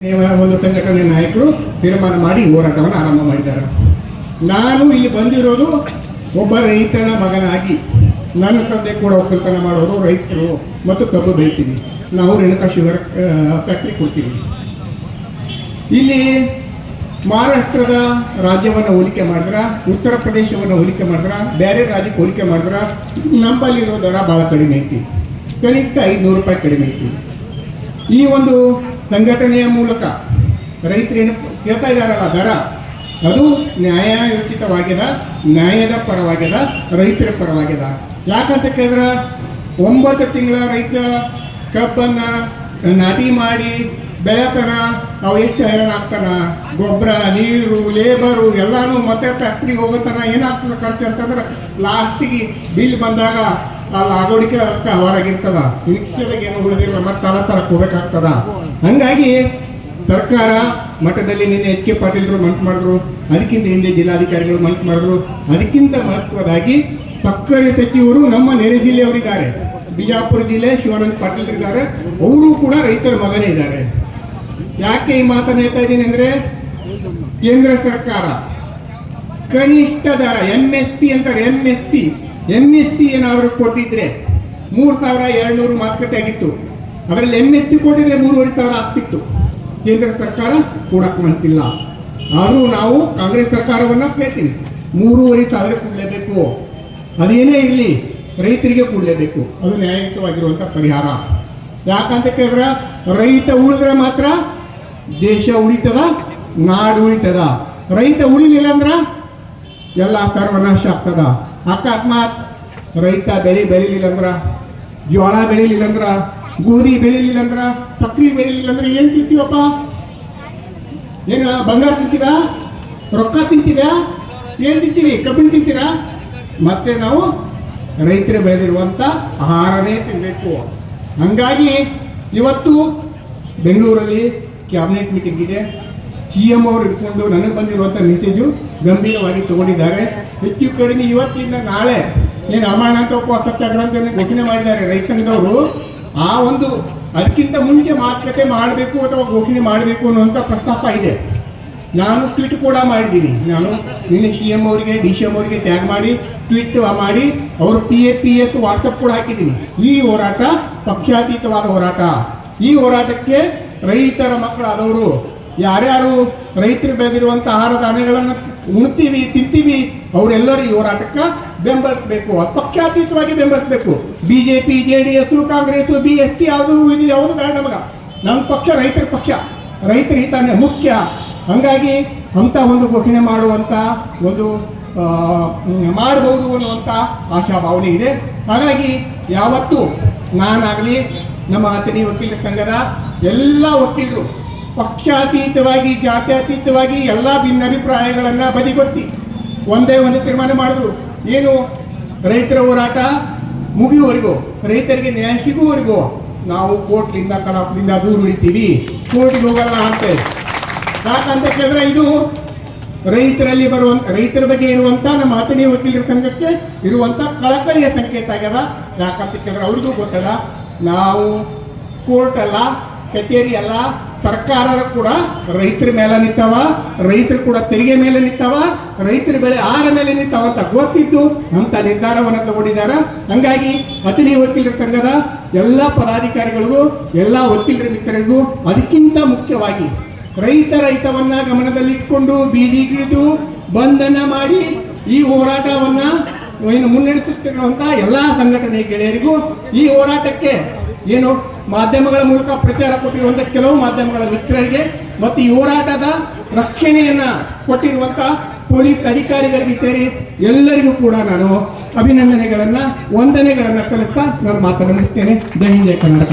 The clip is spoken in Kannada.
ಒಂದು ಸಂಘಟನೆ ನಾಯಕರು ತೀರ್ಮಾನ ಮಾಡಿ ಹೋರಾಟವನ್ನು ಆರಂಭ ಮಾಡಿದ್ದಾರೆ. ನಾನು ಈ ಬಂದಿರೋದು ಒಬ್ಬ ರೈತನ ಮಗನಾಗಿ. ನನ್ನ ತಂದೆ ಕೂಡ ಒಕ್ಕಲ್ತನ ಮಾಡೋರು, ರೈತರು ಮತ್ತು ಕಬ್ಬು ಬೆಳಿತೀವಿ ನಾವು ರೇಣುಕಾ ಶುಗರ್ ಫ್ಯಾಕ್ಟ್ರಿ ಕೊಡ್ತೀವಿ. ಇಲ್ಲಿ ಮಹಾರಾಷ್ಟ್ರದ ರಾಜ್ಯವನ್ನು ಹೋಲಿಕೆ ಮಾಡಿದ್ರ, ಉತ್ತರ ಪ್ರದೇಶವನ್ನು ಹೋಲಿಕೆ ಮಾಡಿದ್ರ, ಬೇರೆ ರಾಜ್ಯಕ್ಕೆ ಹೋಲಿಕೆ ಮಾಡಿದ್ರ, ನಮ್ಮಲ್ಲಿರೋ ದರ ಭಾಳ ಕಡಿಮೆ ಐತಿ. ಕನಿಷ್ಠ ಐದುನೂರು ರೂಪಾಯಿ ಕಡಿಮೆ ಐತಿ. ಈ ಒಂದು ಸಂಘಟನೆಯ ಮೂಲಕ ರೈತರೇನು ಕೇಳ್ತಾ ಇದ್ದಾರಲ್ಲ ದರ. ಅದು ನ್ಯಾಯಯೋಚಿತವಾಗ್ಯದ ನ್ಯಾಯದ ಪರವಾಗ್ಯದ ರೈತರ ಪರವಾಗ್ಯದ ಯಾಕಂತ ಕೇಳಿದ್ರೆ? ಒಂಬತ್ತು ತಿಂಗಳ ರೈತ ಕಬ್ಬನ್ನ ನಾಟಿ ಮಾಡಿ ಬೆಳತನ, ಅವು ಎಷ್ಟು ಹೈರಾಣ ಆಗ್ತಾನ? ಗೊಬ್ಬರ, ನೀರು ಲೇಬರು ಎಲ್ಲಾನು ಮತ್ತೆ ಫ್ಯಾಕ್ಟ್ರಿಗೆ ಹೋಗೋತನ ಏನಾಗ್ತದೆ ಖರ್ಚು ಅಂತಂದ್ರೆ ಲಾಸ್ಟಿಗೆ ಬಿಲ್ ಬಂದಾಗ ಅಲ್ಲಿ ಆಗೋಡಿಕೆ ಹೊರಗಿರ್ತದ ನಿತ್ಯದಾಗ ಏನು ಉಳಿದಿಲ್ಲ, ಮತ್ತೆ ತಲ ತರಕ್ಕೆ ಹೋಗ್ಬೇಕಾಗ್ತದ. ಹಂಗಾಗಿ ಸರ್ಕಾರ ಮಠದಲ್ಲಿ ನಿನ್ನೆ ಎಚ್ ಕೆ ಪಾಟೀಲ್ರು ಮಂಟ್ ಮಾಡಿದ್ರು. ಅದಕ್ಕಿಂತ ಹಿಂದೆ ಜಿಲ್ಲಾಧಿಕಾರಿಗಳು ಮಂಟ್ ಮಾಡಿದ್ರು. ಅದಕ್ಕಿಂತ ಮಹತ್ವದಾಗಿ ಸಕ್ಕರೆ ಸಚಿವರು ನಮ್ಮ ನೆರೆ ಜಿಲ್ಲೆಯವರಿದ್ದಾರೆ. ಬಿಜಾಪುರ ಜಿಲ್ಲೆ ಶಿವಾನಂದ ಪಾಟೀಲ್ ಇದ್ದಾರೆ ಅವರು ಕೂಡ ರೈತರ ಮಗನೇ ಇದ್ದಾರೆ. ಯಾಕೆ ಈ ಮಾತನ್ನು ಹೇಳ್ತಾ ಇದ್ದೀನಿ ಅಂದ್ರೆ, ಕೇಂದ್ರ ಸರ್ಕಾರ ಕನಿಷ್ಠ ದರ ಎಂ ಎಸ್ ಪಿ ಅಂತಾರೆ M S P M S P ಏನಾದರೂ ಕೊಟ್ಟಿದ್ರೆ ಮೂರು ಸಾವಿರ ಎರಡುನೂರು ಮಾತುಕತೆ ಆಗಿತ್ತು. ಅದರಲ್ಲಿ ಎಂ ಎಸ್ ಪಿ ಕೊಟ್ಟಿದ್ರೆ ಮೂರುವರೆ ಸಾವಿರ ಆಗ್ತಿತ್ತು. ಕೇಂದ್ರ ಸರ್ಕಾರ ಕೊಡಕ್ಕೆ ಮಾಡ್ತಿಲ್ಲ ಆದರೂ ನಾವು ಕಾಂಗ್ರೆಸ್ ಸರ್ಕಾರವನ್ನ ಕೇಳ್ತೀನಿ. ಮೂರುವರೆ ಸಾವಿರ ಕೊಡಲೇಬೇಕು. ಅದೇನೇ ಇರಲಿ, ರೈತರಿಗೆ ಕೊಡಲೇಬೇಕು. ಅದು ನ್ಯಾಯಯುತವಾಗಿರುವಂಥ ಪರಿಹಾರ. ಯಾಕಂತ ಕೇಳಿದ್ರೆ, ರೈತ ಉಳಿದ್ರೆ ಮಾತ್ರ ದೇಶ ಉಳಿತದ, ನಾಡು ಉಳಿತದ. ರೈತ ಉಳಿಲಿಲ್ಲ ಅಂದ್ರ ಎಲ್ಲ ಸರ್ವನಾಶ ಆಗ್ತದ. ಅಕಸ್ಮಾತ್ ರೈತ ಬೆಳೆ ಬೆಳಿಲಿಲ್ಲ ಅಂದ್ರ ಜೋಳ ಬೆಳಿಲಿಲ್ಲ ಅಂದ್ರೆ ಗೋಧಿ ಬೆಳಿಲಿಲ್ಲ ಅಂದ್ರ ಸಕ್ರಿ ಬೆಳಿಲಿಲ್ಲ ಅಂದ್ರೆ ಏನ್ ತಿಂತೀವಪ್ಪ? ಏನ ಬಂಗಾರ ತಿಂತೀವ ರೊಕ್ಕ ತಿಂತೀವ ಏನ್ ತಿಂತೀವಿ ಕಬ್ಬಿಣ ತಿಂತೀರಾ? ಮತ್ತೆ ನಾವು ರೈತರು ಬೆಳೆದಿರುವಂತ ಆಹಾರನೇ ತಿನ್ನಬೇಕು ಹಂಗಾಗಿ ಇವತ್ತು ಬೆಂಗಳೂರಲ್ಲಿ ಕ್ಯಾಬಿನೆಟ್ ಮೀಟಿಂಗ್ ಇದೆ. ಸಿ ಎಂ ಅವರು ಇಟ್ಕೊಂಡು ನನಗೆ ಬಂದಿರುವಂಥ ಮೆಸೇಜು ಗಂಭೀರವಾಗಿ ತಗೊಂಡಿದ್ದಾರೆ. ಹೆಚ್ಚು ಕಡಿಮೆ ಇವತ್ತಿಂದ ನಾಳೆ ಏನು ಅಮಾನತ ಉಪವಾಸ ಸತ್ಯಾಗ್ರಹ ಅಂತ ಘೋಷಣೆ ಮಾಡಿದ್ದಾರೆ. ರೈತಾಂಗದವರು ಆ ಒಂದು ಅದಕ್ಕಿಂತ ಮುಂಚೆ ಮಾತುಕತೆ ಮಾಡಬೇಕು ಅಥವಾ ಘೋಷಣೆ ಮಾಡಬೇಕು ಅನ್ನುವಂಥ ಪ್ರಸ್ತಾಪ ಇದೆ. ನಾನು ಟ್ವೀಟ್ ಕೂಡ ಮಾಡಿದ್ದೀನಿ. ನಾನು ನಿನ್ನೆ ಸಿ ಎಂ ಅವರಿಗೆ, ಡಿ ಸಿ ಎಂ ಅವರಿಗೆ ಟ್ಯಾಗ್ ಮಾಡಿ, ಟ್ವೀಟ್ ಮಾಡಿ, ಅವರು P A, P S WhatsApp ಕೂಡ ಹಾಕಿದ್ದೀನಿ. ಈ ಹೋರಾಟ ಪಕ್ಷಾತೀತವಾದ ಹೋರಾಟ. ಈ ಹೋರಾಟಕ್ಕೆ ರೈತರ ಮಕ್ಕಳಾದವರು ಯಾರ್ಯಾರು ರೈತರು ಬೆಳೆದಿರುವಂಥ ಆಹಾರ ಧಾನ್ಯಗಳನ್ನು ಉಣ್ತೀವಿ, ತಿಂತೀವಿ ಅವರೆಲ್ಲರೂ ಹೋರಾಟಕ್ಕೆ ಬೆಂಬಲಿಸಬೇಕು. ಪಕ್ಷಾತೀತವಾಗಿ ಬೆಂಬಲಿಸಬೇಕು. BJP J D S Congress B S P ಅದು ಇದು ಯಾವುದು ಬೇಡ ನಮಗ. ನಮ್ಮ ಪಕ್ಷ ರೈತರ ಪಕ್ಷ. ರೈತರ ಹಿತಾನೆ ಮುಖ್ಯ. ಹಂಗಾಗಿ ಅಂತ ಒಂದು ಘೋಷಣೆ ಮಾಡುವಂತ ಒಂದು ಮಾಡಬಹುದು ಅನ್ನುವಂಥ ಆಶಾಭಾವನೆ ಇದೆ. ಹಾಗಾಗಿ ಯಾವತ್ತೂ ನಾನಾಗಲಿ ನಮ್ಮ ಅತಿಥಿ ವಕೀಲರ ಸಂಘದ ಎಲ್ಲ ವಕೀಲರು ಪಕ್ಷಾತೀತವಾಗಿ, ಜಾತ್ಯತೀತವಾಗಿ ಎಲ್ಲ ಭಿನ್ನಾಭಿಪ್ರಾಯಗಳನ್ನು ಬದಿಗೊತ್ತಿ ಒಂದೇ ಒಂದು ತೀರ್ಮಾನ ಮಾಡಿದ್ರು. ಏನು? ರೈತರ ಹೋರಾಟ ಮುಗಿಯುವವರೆಗೂ, ರೈತರಿಗೆ ನ್ಯಾಯ ಸಿಗುವವರೆಗೂ ನಾವು ಕೋರ್ಟ್ಲಿಂದ ಕಲಾಪದಿಂದ ದೂರ ಉಳಿತೀವಿ ಕೋರ್ಟ್ಗೆ ಹೋಗಲ್ಲ ಅಂತ. ಯಾಕಂತ ಕೇಳಿದ್ರೆ ಇದು ರೈತರಲ್ಲಿ ಬರುವಂತ, ರೈತರ ಬಗ್ಗೆ ಇರುವಂತ ನಮ್ಮ ಅತನಿ ವಕೀಲರ ಸಂಘಕ್ಕೆ ಇರುವಂತ ಕಳಕಳಿಯ ಸಂಕೇತ ಆಗ್ಯದ. ಯಾಕಂತ ಕೇಳಿದ್ರೆ ಅವ್ರಿಗೂ ಗೊತ್ತದ. ನಾವು ಕೋರ್ಟ್ ಅಲ್ಲ, ಕಚೇರಿ ಅಲ್ಲ ಸರ್ಕಾರ ಕೂಡ ರೈತರ ಮೇಲೆ ನಿಂತವ, ರೈತರು ಕೂಡ ತೆರಿಗೆ ಮೇಲೆ ನಿಂತವ, ರೈತರ ಬೆಳೆ ಆರ ಮೇಲೆ ನಿಂತವ ಅಂತ ಗೊತ್ತಿದ್ದು ಅಂತ ನಿರ್ಧಾರವನ್ನು ತಗೊಂಡಿದ್ದಾರೆ. ಹಂಗಾಗಿ ಅತಿಥಿ ವಕೀಲರ ಸಂಘದ ಎಲ್ಲ ಪದಾಧಿಕಾರಿಗಳಿಗೂ, ಎಲ್ಲ ವಕೀಲರ ಮಿತ್ರರಿಗೂ ಅದಕ್ಕಿಂತ ಮುಖ್ಯವಾಗಿ ರೈತ ರೈತವನ್ನ ಗಮನದಲ್ಲಿಟ್ಕೊಂಡು ಬೀದಿಗಿಳಿದು ಬಂಧನ ಮಾಡಿ ಈ ಹೋರಾಟವನ್ನ ಏನು ಮುನ್ನಡೆಸುತ್ತಿರುವಂತಹ ಎಲ್ಲಾ ಸಂಘಟನೆ ಗೆಳೆಯರಿಗೂ ಈ ಹೋರಾಟಕ್ಕೆ ಏನು ಮಾಧ್ಯಮಗಳ ಮೂಲಕ ಪ್ರಚಾರ ಕೊಟ್ಟಿರುವಂತ ಕೆಲವು ಮಾಧ್ಯಮಗಳ ಮಿತ್ರರಿಗೆ ಮತ್ತು ಈ ಹೋರಾಟದ ರಕ್ಷಣೆಯನ್ನ ಕೊಟ್ಟಿರುವಂತ ಪೊಲೀಸ್ ಅಧಿಕಾರಿಗಳಿಗೆ ಸೇರಿ ಎಲ್ಲರಿಗೂ ಕೂಡ ನಾನು ಅಭಿನಂದನೆಗಳನ್ನ, ವಂದನೆಗಳನ್ನ ಕಲಿಸ್ತಾ ನಾನು ಮಾತನಾಡುತ್ತೇನೆ. ಜೈ ಹಿಂದ್ ಕನ್ನಡ